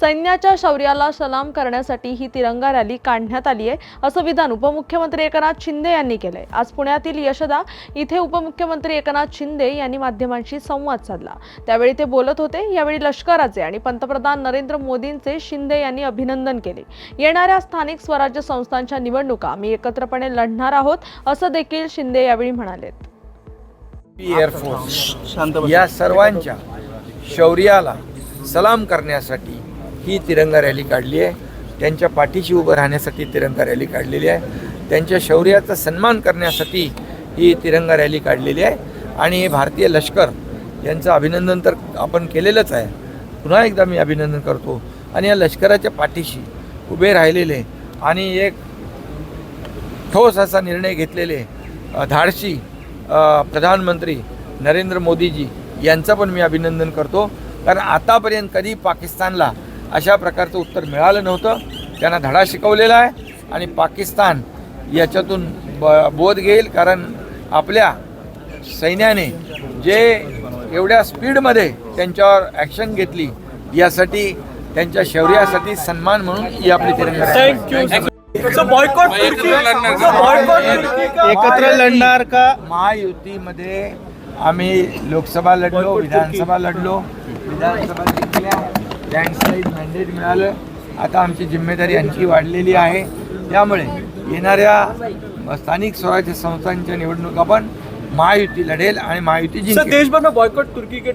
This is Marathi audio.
सैन्याच्या शौर्याला सलाम करण्यासाठी ही तिरंगा रॅली काढण्यात आली आहे. असं विधान उपमुख्यमंत्री एकनाथ शिंदे यांनी केलंय. आज पुण्यातील यशदा इथे उपमुख्यमंत्री एकनाथ शिंदे यांनी माध्यमांशी संवाद साधला. त्यावेळी ते बोलत होते. यावेळी लष्कराचे आणि पंतप्रधान नरेंद्र मोदींचे शिंदे यांनी अभिनंदन केले. येणाऱ्या स्थानिक स्वराज्य संस्थांच्या निवडणुका आम्ही एकत्रपणे लढणार आहोत असं देखील शिंदे यावेळी म्हणाले एअरफोर्स या सर्वांच्या शौर्याला सलाम करण्यासाठी ही तिरंगा रॅली काढली आहे. त्यांच्या पाठीशी उभं राहण्यासाठी तिरंगा रॅली काढलेली आहे. त्यांच्या शौर्याचा सन्मान करण्यासाठी ही तिरंगा रॅली काढलेली आहे. आणि हे भारतीय लष्कर यांचं अभिनंदन तर आपण केलेलंच आहे. पुन्हा एकदा मी अभिनंदन करतो. आणि या लष्कराच्या पाठीशी उभे राहिलेले आणि एक ठोस असा निर्णय घेतलेले धाडशी प्रधानमंत्री नरेंद्र मोदीजी यांचं पण मी अभिनंदन करतो. कारण आतापर्यंत कधी पाकिस्तानला अशा प्रकारचं उत्तर मिळालं नव्हतं. त्यांना धडा शिकवलेला आहे आणि पाकिस्तान याच्यातून ब बोध घेईल कारण आपल्या सैन्याने जे एवढ्या स्पीडमध्ये त्यांच्यावर ॲक्शन घेतली यासाठी त्यांच्या शौर्यासाठी सन्मान म्हणून ही आपली तिरंगा एकत्र लढणार का? महायुतीमध्ये आम्ही लोकसभा लढलो विधानसभा लढलो. विधानसभा जिंकल्या. लँडस्लाईड मॅन्डेट मिळालं. आता आमची जिम्मेदारी आणखी वाढलेली आहे. त्यामुळे येणाऱ्या स्थानिक स्वराज्य संस्थांच्या निवडणुका पण महायुती लढेल आणि महायुती देशभर जिंकेल बॉयकॉट तुर्की